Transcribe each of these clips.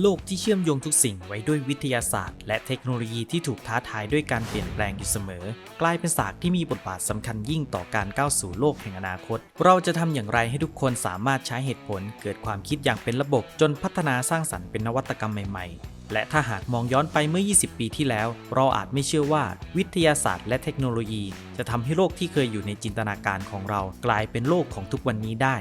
โลกที่เชื่อมโยงทุกสิ่งไว้ด้วยวิทยาศาสตร์ และเทคโนโลยีที่ถูกท้าทายด้วยการเปลี่ยนแปลงอยู่เสมอ กลายเป็นศาสตร์ที่มีบทบาทสำคัญยิ่งต่อการก้าวสู่โลกแห่งอนาคต เราจะทำอย่างไรให้ทุกคนสามารถใช้เหตุผล เกิดความคิดอย่างเป็นระบบจนพัฒนาสร้างสรรค์เป็นนวัตกรรมใหม่ๆ และถ้าหากมองย้อนไปเมื่อ 20 ปีที่แล้ว เราอาจไม่เชื่อว่าวิทยาศาสตร์ และเทคโนโลยี จะทำให้โลกที่เคยอยู่ในจินตนาการของเรา กลายเป็นโลกของทุกวันนี้ได้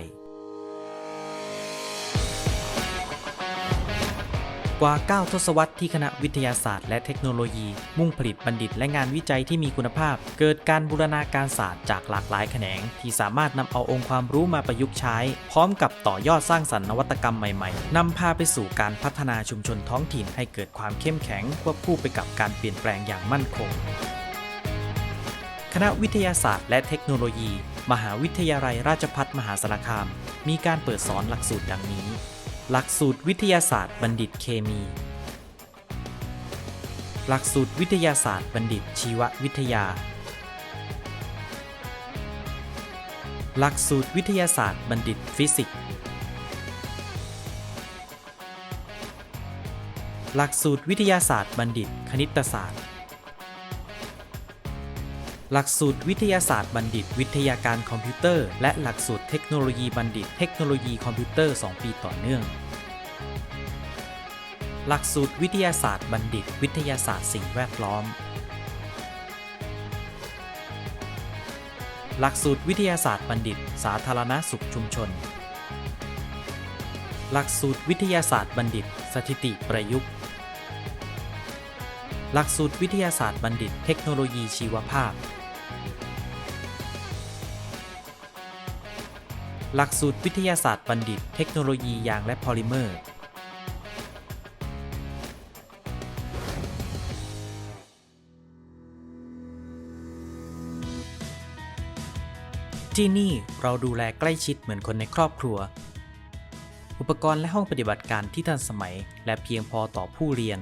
กว่า 9 ทศวรรษที่คณะวิทยาศาสตร์และเทคโนโลยี มุ่งผลิตบัณฑิตและงานวิจัยที่มีคุณภาพ เกิดการบูรณาการศาสตร์จากหลากหลายแขนง ที่สามารถนำเอาองค์ความรู้มาประยุกต์ใช้ พร้อมกับต่อยอดสร้างสรรค์นวัตกรรมใหม่ๆนำพาไปสู่การพัฒนาชุมชนท้องถิ่นให้เกิดความเข้มแข็งควบคู่ไปกับการเปลี่ยนแปลงอย่างมั่นคง คณะวิทยาศาสตร์และเทคโนโลยี มหาวิทยาลัยราชภัฏมหาสารคาม มีการเปิดสอนหลักสูตรดังนี้ หลักสูตรวิทยาศาสตร์บัณฑิตเคมี หลักสูตรวิทยาศาสตร์บัณฑิตชีววิทยา หลักสูตรวิทยาศาสตร์บัณฑิตฟิสิกส์ หลักสูตรวิทยาศาสตร์บัณฑิตคณิตศาสตร์ หลักสูตรวิทยาศาสตร์บัณฑิต วิทยาการคอมพิวเตอร์ และหลักสูตรเทคโนโลยีบัณฑิต เทคโนโลยีคอมพิวเตอร์ 2 ปีต่อเนื่อง หลักสูตรวิทยาศาสตร์บัณฑิต วิทยาศาสตร์สิ่งแวดล้อม หลักสูตรวิทยาศาสตร์บัณฑิต สาธารณสุขชุมชน หลักสูตรวิทยาศาสตร์บัณฑิต สถิติประยุกต์ หลักสูตรวิทยาศาสตร์บัณฑิต เทคโนโลยีชีวภาพ หลักสูตรวิทยาศาสตร์บัณฑิต เทคโนโลยียางและพอลิเมอร์ ที่นี่เราดูแลใกล้ชิดเหมือนคนในครอบครัว อุปกรณ์และห้องปฏิบัติการที่ทันสมัย และเพียงพอต่อผู้เรียน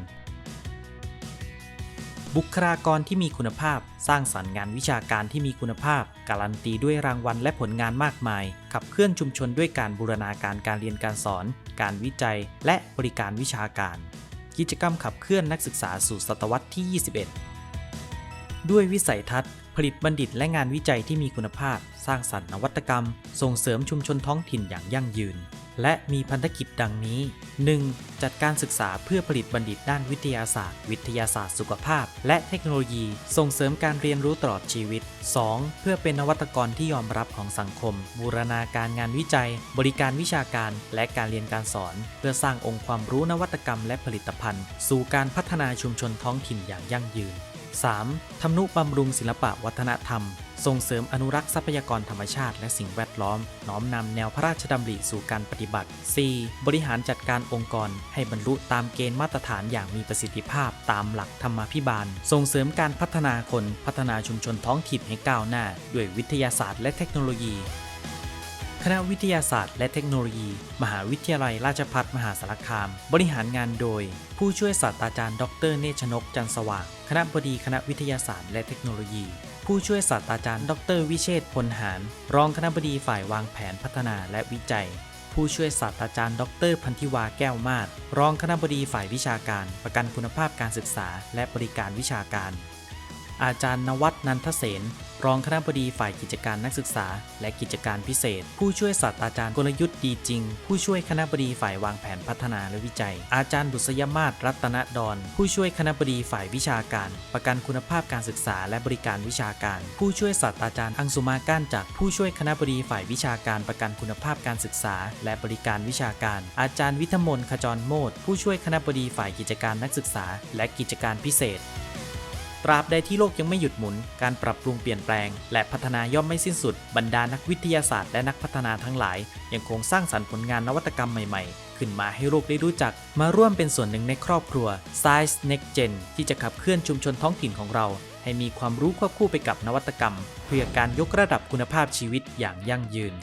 บุคลากรที่มีคุณภาพ สร้างสรรค์งานวิชาการที่มีคุณภาพ การันตีด้วยรางวัลและผลงานมากมาย ขับเคลื่อนชุมชนด้วยการบูรณาการการเรียนการสอน การวิจัย และบริการวิชาการ กิจกรรมขับเคลื่อนนักศึกษาสู่ศตวรรษที่ 21 ด้วยวิสัยทัศน์ ผลิตบัณฑิตและงานวิจัยที่มีคุณภาพ สร้างสรรค์นวัตกรรม ส่งเสริมชุมชนท้องถิ่นอย่างยั่งยืน และมีพันธกิจดังนี้ 1. จัดการศึกษาเพื่อผลิตบัณฑิตด้านวิทยาศาสตร์ วิทยาศาสตร์สุขภาพ และเทคโนโลยี ส่งเสริมการเรียนรู้ตลอดชีวิต 2. เพื่อเป็นนวัตกรที่ยอมรับของสังคม บูรณาการงานวิจัย บริการวิชาการ และการเรียนการสอน เพื่อสร้างองค์ความรู้นวัตกรรมและผลิตภัณฑ์ สู่การพัฒนาชุมชนท้องถิ่นอย่างยั่งยืน 3. ทำนุบำรุงศิลปะวัฒนธรรม ส่งเสริมอนุรักษ์ทรัพยากรธรรมชาติและสิ่งแวดล้อม น้อมนำแนวพระราชดำริสู่การปฏิบัติ 4. บริหารจัดการองค์กร ให้บรรลุตามเกณฑ์มาตรฐานอย่างมีประสิทธิภาพตามหลักธรรมาภิบาล ส่งเสริมการพัฒนาคน พัฒนาชุมชนท้องถิ่นให้ก้าวหน้า ด้วยวิทยาศาสตร์และเทคโนโลยี คณะวิทยาศาสตร์และเทคโนโลยี มหาวิทยาลัยราชภัฏมหาสารคาม บริหารงานโดย ผู้ช่วยศาสตราจารย์ ดรเนชนกจันสว่าง คณะบดีคณะวิทยาศาสตร์และเทคโนโลยี ผู้ช่วยศาสตราจารย์ ดร วิเชษพลหารรองคณะบดีฝ่ายวางแผนพัฒนาและวิจัย ผู้ช่วยศาสตราจารย์ ดร พันธิวาแก้วมาศรองคณะบดีฝ่ายวิชาการ ประกันคุณภาพการศึกษา และบริการวิชาการ อาจารย์นวัฒนันทเสนรองคณะบดีฝ่ายกิจการนักศึกษา และกิจการพิเศษ ผู้ช่วยศาสตราจารย์กลยุทธ์ดีจริง ผู้ช่วยคณะบดีฝ่ายวางแผนพัฒนาและวิจัย อาจารย์บุษยมาศรัตนดอนผู้ช่วยคณะบดีฝ่ายวิชาการ ประกันคุณภาพการศึกษา และบริการวิชาการ ผู้ช่วยศาสตราจารย์อังสุมาก้านจักผู้ช่วยคณะบดีฝ่ายวิชาการประกันคุณภาพการศึกษา และบริการวิชาการ อาจารย์วิทมนขจรโมดผู้ช่วยคณะบดีฝ่ายกิจการนักศึกษา และกิจการพิเศษ ตราบใดที่โลกยังไม่หยุดหมุน การปรับปรุงเปลี่ยนแปลง และพัฒนาย่อมไม่สิ้นสุด บรรดานักวิทยาศาสตร์และนักพัฒนาทั้งหลาย ยังคงสร้างสรรค์ผลงานนวัตกรรมใหม่ๆ ขึ้นมาให้โลกได้รู้จัก มาร่วมเป็นส่วนหนึ่งในครอบครัว Science Next Gen ที่จะขับเคลื่อนชุมชนท้องถิ่นของเรา ให้มีความรู้ควบคู่ไปกับนวัตกรรม เพื่อการยกระดับคุณภาพชีวิตอย่างยั่งยืน